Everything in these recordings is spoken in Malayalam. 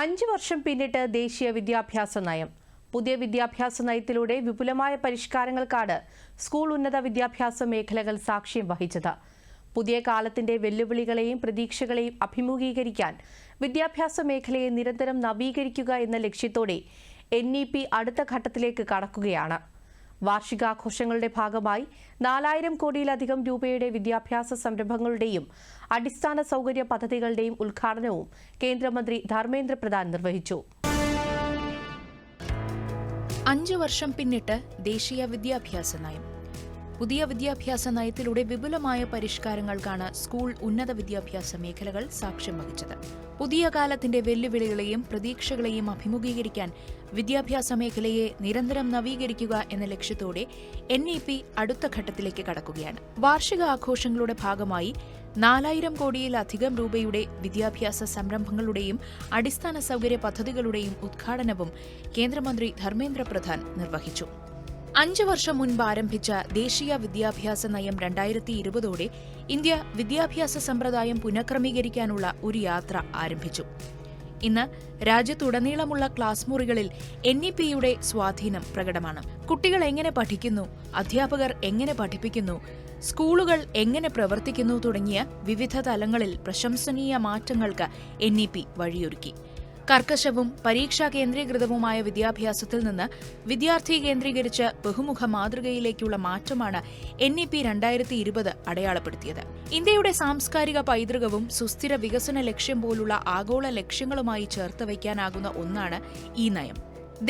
അഞ്ചു വർഷം പിന്നിട്ട് ദേശീയ വിദ്യാഭ്യാസ നയം. പുതിയ വിദ്യാഭ്യാസ നയത്തിലൂടെ വിപുലമായ പരിഷ്കാരങ്ങൾക്കാണ് സ്കൂൾ ഉന്നത വിദ്യാഭ്യാസ മേഖലകൾ സാക്ഷ്യം വഹിച്ചത്. പുതിയ കാലത്തിന്റെ വെല്ലുവിളികളെയും പ്രതീക്ഷകളെയും അഭിമുഖീകരിക്കാൻ വിദ്യാഭ്യാസ മേഖലയെ നിരന്തരം നവീകരിക്കുക എന്ന ലക്ഷ്യത്തോടെ എൻ അടുത്ത ഘട്ടത്തിലേക്ക് കടക്കുകയാണ്. വാർഷികാഘോഷങ്ങളുടെ ഭാഗമായി നാലായിരം കോടിയിലധികം രൂപയുടെ വിദ്യാഭ്യാസ സംരംഭങ്ങളുടെയും അടിസ്ഥാന സൗകര്യ പദ്ധതികളുടെയും ഉദ്ഘാടനവും കേന്ദ്രമന്ത്രി ധർമ്മേന്ദ്ര പ്രധാൻ നിർവഹിച്ചു. അഞ്ചു വർഷം പിന്നിട്ട് ദേശീയ വിദ്യാഭ്യാസ നയം. പുതിയ വിദ്യാഭ്യാസ നയത്തിലൂടെ വിപുലമായ പരിഷ്കാരങ്ങൾക്കാണ് സ്കൂൾ ഉന്നത വിദ്യാഭ്യാസ മേഖലകൾ സാക്ഷ്യം വഹിച്ചത്. പുതിയ കാലത്തിന്റെ വെല്ലുവിളികളെയും പ്രതീക്ഷകളെയും അഭിമുഖീകരിക്കാൻ വിദ്യാഭ്യാസ മേഖലയെ നിരന്തരം നവീകരിക്കുക എന്ന ലക്ഷ്യത്തോടെ എൻ ഇ പി അടുത്ത ഘട്ടത്തിലേക്ക് കടക്കുകയാണ്. വാർഷിക ആഘോഷങ്ങളുടെ ഭാഗമായി നാലായിരം കോടിയിലധികം രൂപയുടെ വിദ്യാഭ്യാസ സംരംഭങ്ങളുടെയും അടിസ്ഥാന സൗകര്യ പദ്ധതികളുടെയും ഉദ്ഘാടനവും കേന്ദ്രമന്ത്രി ധർമ്മേന്ദ്ര പ്രധാൻ നിർവഹിച്ചു. അഞ്ചു വർഷം മുൻപ് ആരംഭിച്ച ദേശീയ വിദ്യാഭ്യാസ നയം രണ്ടായിരത്തി ഇരുപതോടെ ഇന്ത്യ വിദ്യാഭ്യാസ സമ്പ്രദായം പുനഃക്രമീകരിക്കാനുള്ള ഒരു യാത്ര ആരംഭിച്ചു. ഇന്ന് രാജ്യത്തുടനീളമുള്ള ക്ലാസ് മുറികളിൽ എൻ ഇ പിയുടെ സ്വാധീനം പ്രകടമാണ്. കുട്ടികൾ എങ്ങനെ പഠിക്കുന്നു അധ്യാപകർ എങ്ങനെ പഠിപ്പിക്കുന്നു സ്കൂളുകൾ എങ്ങനെ പ്രവർത്തിക്കുന്നു തുടങ്ങിയ വിവിധ തലങ്ങളിൽ പ്രശംസനീയ മാറ്റങ്ങൾക്ക് എൻ ഇ പി വഴിയൊരുക്കി. കർക്കശവും പരീക്ഷാ കേന്ദ്രീകൃതവുമായ വിദ്യാഭ്യാസത്തിൽ നിന്ന് വിദ്യാർത്ഥി കേന്ദ്രീകരിച്ച് ബഹുമുഖ മാതൃകയിലേക്കുള്ള മാറ്റമാണ് എൻ ഇ പി രണ്ടായിരത്തി ഇരുപത് അടയാളപ്പെടുത്തിയത്. ഇന്ത്യയുടെ സാംസ്കാരിക പൈതൃകവും സുസ്ഥിര വികസന ലക്ഷ്യം പോലുള്ള ആഗോള ലക്ഷ്യങ്ങളുമായി ചേർത്ത് വയ്ക്കാനാകുന്ന ഒന്നാണ് ഈ നയം.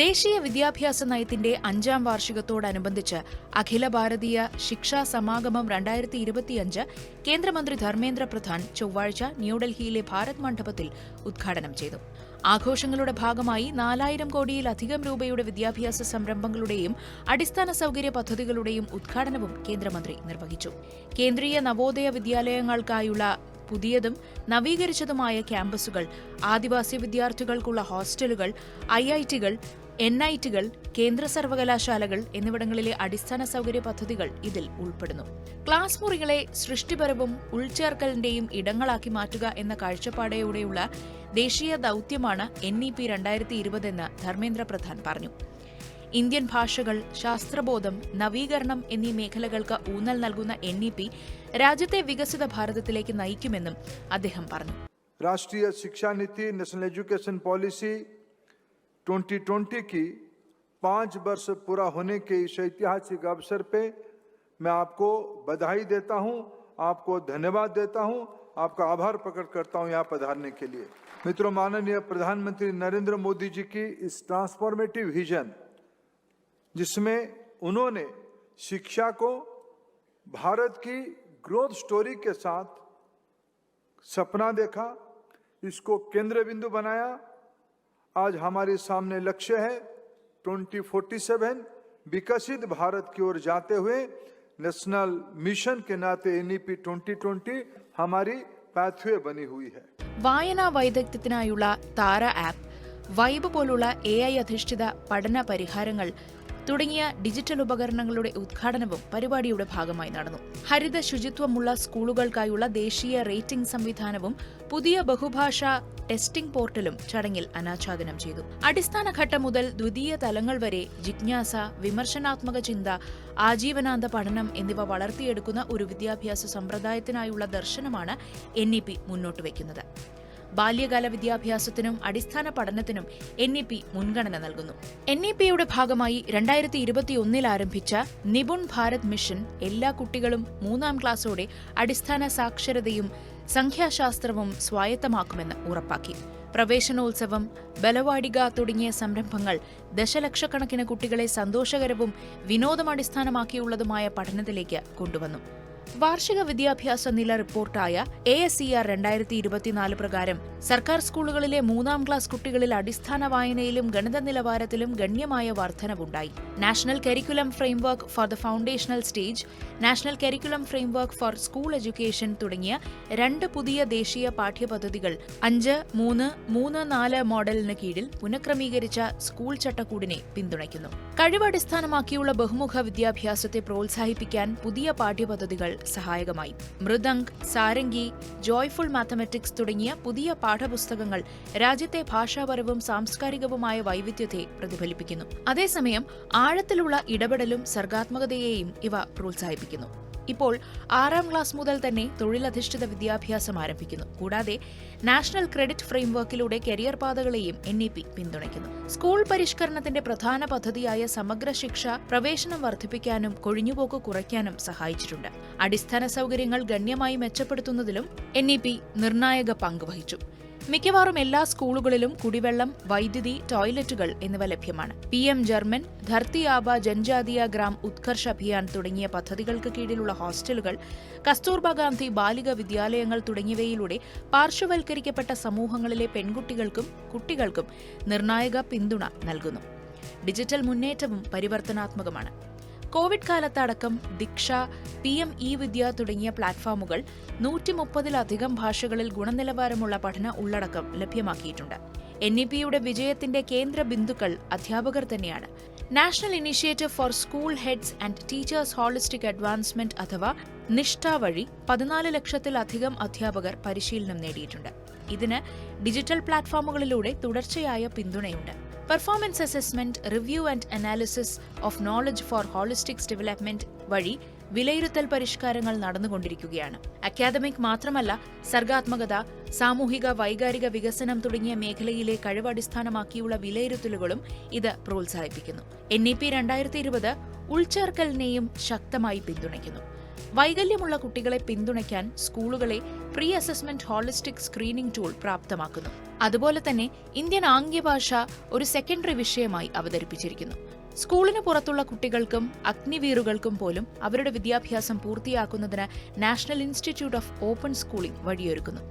ദേശീയ വിദ്യാഭ്യാസ നയത്തിന്റെ അഞ്ചാം വാർഷികത്തോടനുബന്ധിച്ച് അഖില ഭാരതീയ ശിക്ഷാ സമാഗമം രണ്ടായിരത്തി ഇരുപത്തിയഞ്ച് കേന്ദ്രമന്ത്രി ധർമ്മേന്ദ്ര പ്രധാൻ ചൊവ്വാഴ്ച ന്യൂഡൽഹിയിലെ ഭാരത് മണ്ഡപത്തിൽ ഉദ്ഘാടനം ചെയ്തു. ആഘോഷങ്ങളുടെ ഭാഗമായി നാലായിരം കോടിയിലധികം രൂപയുടെ വിദ്യാഭ്യാസ സംരംഭങ്ങളുടെയും അടിസ്ഥാന സൗകര്യ പദ്ധതികളുടെയും ഉദ്ഘാടനവും കേന്ദ്രമന്ത്രി നിർവഹിച്ചു. കേന്ദ്രീയ നവോദയ വിദ്യാലയങ്ങൾക്കായുള്ള പുതിയതും നവീകരിച്ചതുമായ ക്യാമ്പസുകൾ ആദിവാസി വിദ്യാർത്ഥികൾക്കുള്ള ഹോസ്റ്റലുകൾ ഐ ഐ ടികൾ എൻ ഐറ്റുകൾ കേന്ദ്ര സർവകലാശാലകൾ എന്നിവിടങ്ങളിലെ അടിസ്ഥാന സൗകര്യ പദ്ധതികൾ ഇതിൽ ഉൾപ്പെടുന്നു. ക്ലാസ് മുറികളെ സൃഷ്ടിപരവും ഉൾച്ചേർക്കലിന്റെയും ഇടങ്ങളാക്കി മാറ്റുക എന്ന കാഴ്ചപ്പാടയോടെയുള്ള ദേശീയ ദൌത്യമാണ് എൻ ഇ പി രണ്ടായിരത്തി ഇരുപതെന്ന് ധർമ്മേന്ദ്ര പ്രധാൻ പറഞ്ഞു. ഇന്ത്യൻ ഭാഷകൾ ശാസ്ത്രബോധം നവീകരണം എന്നീ മേഖലകൾക്ക് ഊന്നൽ നൽകുന്ന എൻ ഇ പി രാജ്യത്തെ വികസിത ഭാരതത്തിലേക്ക് നയിക്കുമെന്നും അദ്ദേഹം പറഞ്ഞു. രാഷ്ട്രീയ ശിക്ഷാനീതി നാഷണൽ എഡ്യൂക്കേഷൻ പോളിസി 2020 की पाँच वर्ष पूरा होने के इस ऐतिहासिक अवसर पे मैं आपको बधाई देता हूँ, आपको धन्यवाद देता हूँ, आपका आभार प्रकट करता हूँ यहाँ पधारने के लिए। मित्रों माननीय प्रधानमंत्री नरेंद्र मोदी जी की इस ट्रांसफॉर्मेटिव विजन जिसमें उन्होंने शिक्षा को भारत की ग्रोथ स्टोरी के साथ सपना देखा इसको केंद्र बिंदु बनाया आज हमारे सामने लक्ष्य है 2047 विकसित भारत की ओर जाते हुए नेशनल मिशन के नाते एनईपी 2020 हमारी पाथवे बनी हुई है വായനാ വൈദഗ്ധ്യത്തിനായുള്ള താര ആപ്പ് വൈബ് പോലുള്ള എ ഐ അധിഷ്ഠിത പഠന പരിഹാരങ്ങൾ തുടങ്ങിയ ഡിജിറ്റൽ ഉപകരണങ്ങളുടെ ഉദ്ഘാടനവും പരിപാടിയുടെ ഭാഗമായി നടന്നു. ഹരിത ശുചിത്വമുള്ള സ്കൂളുകൾക്കായുള്ള ദേശീയ റേറ്റിംഗ് സംവിധാനവും പുതിയ ബഹുഭാഷ ടെസ്റ്റിംഗ് പോർട്ടലും ചടങ്ങിൽ അനാച്ഛാദനം ചെയ്തു. അടിസ്ഥാന ഘട്ടം മുതൽ ദ്വിതീയ തലങ്ങൾ വരെ ജിജ്ഞാസ വിമർശനാത്മക ചിന്ത ആജീവനാന്ത പഠനം എന്നിവ വളർത്തിയെടുക്കുന്ന ഒരു വിദ്യാഭ്യാസ സമ്പ്രദായത്തിനായുള്ള ദർശനമാണ് എൻ ഇ പി മുന്നോട്ട് വയ്ക്കുന്നത്. ബാല്യകാല വിദ്യാഭ്യാസത്തിനും അടിസ്ഥാന പഠനത്തിനും എൻ ഇ പി മുൻഗണന നൽകുന്നു. എൻ ഇ പിയുടെ ഭാഗമായി രണ്ടായിരത്തി ഇരുപത്തിയൊന്നിൽ ആരംഭിച്ച നിപുൺ ഭാരത് മിഷൻ എല്ലാ കുട്ടികളും മൂന്നാം ക്ലാസ്സോടെ അടിസ്ഥാന സാക്ഷരതയും സംഖ്യാശാസ്ത്രവും സ്വായത്തമാക്കുമെന്ന് ഉറപ്പാക്കി. പ്രവേശനോത്സവം ബലവാടിക തുടങ്ങിയ സംരംഭങ്ങൾ ദശലക്ഷക്കണക്കിന് കുട്ടികളെ സന്തോഷകരവും വിനോദമടിസ്ഥാനമാക്കിയുള്ളതുമായ പഠനത്തിലേക്ക് കൊണ്ടുവന്നു. വാർഷിക വിദ്യാഭ്യാസ നില റിപ്പോർട്ടായ എ എസ് സി ആർ രണ്ടായിരത്തി ഇരുപത്തിനാല് പ്രകാരം സർക്കാർ സ്കൂളുകളിലെ മൂന്നാം ക്ലാസ് കുട്ടികളിൽ അടിസ്ഥാന വായനയിലും ഗണിത നിലവാരത്തിലും ഗണ്യമായ വർധനവുണ്ടായി. National curriculum framework for the foundational stage national curriculum framework for school education തുടങ്ങിയ രണ്ട് പുതിയ ദേശീയ പാഠ്യപദ്ധതികൾ അഞ്ച് മൂന്ന് മൂന്ന് നാല് മോഡലിന് കീഴിൽ പുനഃക്രമീകരിച്ച സ്കൂൾ ചട്ടക്കൂടിനെ പിന്തുണയ്ക്കുന്നു. കഴിവടിസ്ഥാനമാക്കിയുള്ള ബഹുമുഖ വിദ്യാഭ്യാസത്തെ പ്രോത്സാഹിപ്പിക്കാൻ പുതിയ പാഠ്യപദ്ധതികൾ സഹായകമായി. മൃദംഗ് സാരംഗി ജോയ്ഫുൾ മാത്തമാറ്റിക്സ് തുടങ്ങിയ പുതിയ പാഠപുസ്തകങ്ങൾ രാജ്യത്തെ ഭാഷാപരവും സാംസ്കാരികവുമായ വൈവിധ്യത്തെ പ്രതിഫലിപ്പിക്കുന്നു. അതേസമയം ആഴത്തിലുള്ള ഇടപെടലും സർഗാത്മകതയെയും ഇവ പ്രോത്സാഹിപ്പിക്കുന്നു. ഇപ്പോൾ ആറാം ക്ലാസ് മുതൽ തന്നെ തൊഴിലധിഷ്ഠിത വിദ്യാഭ്യാസം ആരംഭിക്കുന്നു. കൂടാതെ നാഷണൽ ക്രെഡിറ്റ് ഫ്രെയിംവർക്കിലൂടെ കരിയർ പാതകളെയും എൻ ഇ പി പിന്തുണയ്ക്കുന്നു. സ്കൂൾ പരിഷ്കരണത്തിന്റെ പ്രധാന പദ്ധതിയായ സമഗ്ര ശിക്ഷ പ്രവേശനം വർദ്ധിപ്പിക്കാനും കൊഴിഞ്ഞുപോക്ക് കുറയ്ക്കാനും സഹായിച്ചിട്ടുണ്ട്. അടിസ്ഥാന സൗകര്യങ്ങൾ ഗണ്യമായി മെച്ചപ്പെടുത്തുന്നതിലും എൻ ഇ പി നിർണായക പങ്ക് വഹിച്ചു. മിക്കവാറും എല്ലാ സ്കൂളുകളിലും കുടിവെള്ളം വൈദ്യുതി ടോയ്ലറ്റുകൾ എന്നിവ ലഭ്യമാണ്. P M German Dharti Aba Janjatiya Gram Utkarsh Abhiyan തുടങ്ങിയ പദ്ധതികൾക്ക് കീഴിലുള്ള ഹോസ്റ്റലുകൾ കസ്തൂർബ ഗാന്ധി ബാലിക വിദ്യാലയങ്ങൾ തുടങ്ങിയവയിലൂടെ പാർശ്വവൽക്കരിക്കപ്പെട്ട സമൂഹങ്ങളിലെ പെൺകുട്ടികൾക്കും കുട്ടികൾക്കും നിർണായക പിന്തുണ നൽകുന്നു. ഡിജിറ്റൽ മുന്നേറ്റവും പരിവർത്തനാത്മകമാണ്. Covid കാലത്തടക്കം Diksha P M E Vidya തുടങ്ങിയ പ്ലാറ്റ്ഫോമുകൾ നൂറ്റി മുപ്പതിലധികം ഭാഷകളിൽ ഗുണനിലവാരമുള്ള പഠന ഉള്ളടക്കം ലഭ്യമാക്കിയിട്ടുണ്ട്. എൻ ഇ പിയുടെ വിജയത്തിന്റെ കേന്ദ്ര ബിന്ദുക്കൾ അധ്യാപകർ തന്നെയാണ്. National initiative for school heads and teachers holistic advancement അഥവാ നിഷ്ഠ വഴി പതിനാല് ലക്ഷത്തിലധികം അധ്യാപകർ പരിശീലനം നേടിയിട്ടുണ്ട്. ഇതിന് ഡിജിറ്റൽ പ്ലാറ്റ്ഫോമുകളിലൂടെ തുടർച്ചയായ പിന്തുണയുണ്ട്. Performance assessment review and analysis of knowledge for holistics development വഴി വിലയിരുത്തൽ പരിഷ്കാരങ്ങൾ നടന്നുകൊണ്ടിരിക്കുകയാണ്. അക്കാദമിക് മാത്രമല്ല സർഗാത്മകത സാമൂഹിക വൈകാരിക വികസനം തുടങ്ങിയ മേഖലയിലെ കഴിവ് അടിസ്ഥാനമാക്കിയുള്ള വിലയിരുത്തലുകളും ഇത് പ്രോത്സാഹിപ്പിക്കുന്നു. എൻ ഇ പി രണ്ടായിരത്തി ഇരുപത് ഉൾച്ചേർക്കലിനെയും ശക്തമായി പിന്തുണയ്ക്കുന്നു. വൈകല്യമുള്ള കുട്ടികളെ പിന്തുണയ്ക്കാൻ സ്കൂളുകളെ pre assessment holistic screening tool പ്രാപ്തമാക്കുന്നു. അതുപോലെ തന്നെ ഇന്ത്യൻ ആംഗ്യഭാഷ ഒരു സെക്കൻഡറി വിഷയമായി അവതരിപ്പിച്ചിരിക്കുന്നു. സ്കൂളിന് പുറത്തുള്ള കുട്ടികൾക്കും അഗ്നിവീറുകൾക്കും പോലും അവരുടെ വിദ്യാഭ്യാസം പൂർത്തിയാക്കുന്നതിന് national institute of open schooling വഴിയൊരുക്കുന്നു.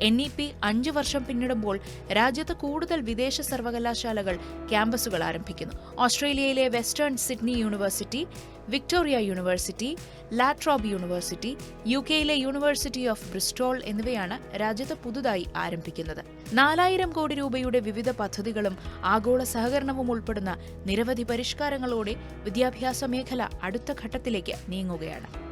N E P അഞ്ചു വർഷം പിന്നിടുമ്പോൾ രാജ്യത്ത് കൂടുതൽ വിദേശ സർവകലാശാലകൾ ക്യാമ്പസുകൾ ആരംഭിക്കുന്നു. ഓസ്ട്രേലിയയിലെ Western Sydney University Victoria University La Trobe University U കെയിലെ യൂണിവേഴ്സിറ്റി ഓഫ് ബ്രിസ്റ്റോൾ എന്നിവയാണ് രാജ്യത്ത് പുതുതായി ആരംഭിക്കുന്നത്. നാലായിരം കോടി രൂപയുടെ വിവിധ പദ്ധതികളും ആഗോള സഹകരണവും ഉൾപ്പെടുന്ന നിരവധി പരിഷ്കാരങ്ങളോടെ വിദ്യാഭ്യാസ മേഖല അടുത്ത ഘട്ടത്തിലേക്ക് നീങ്ങുകയാണ്.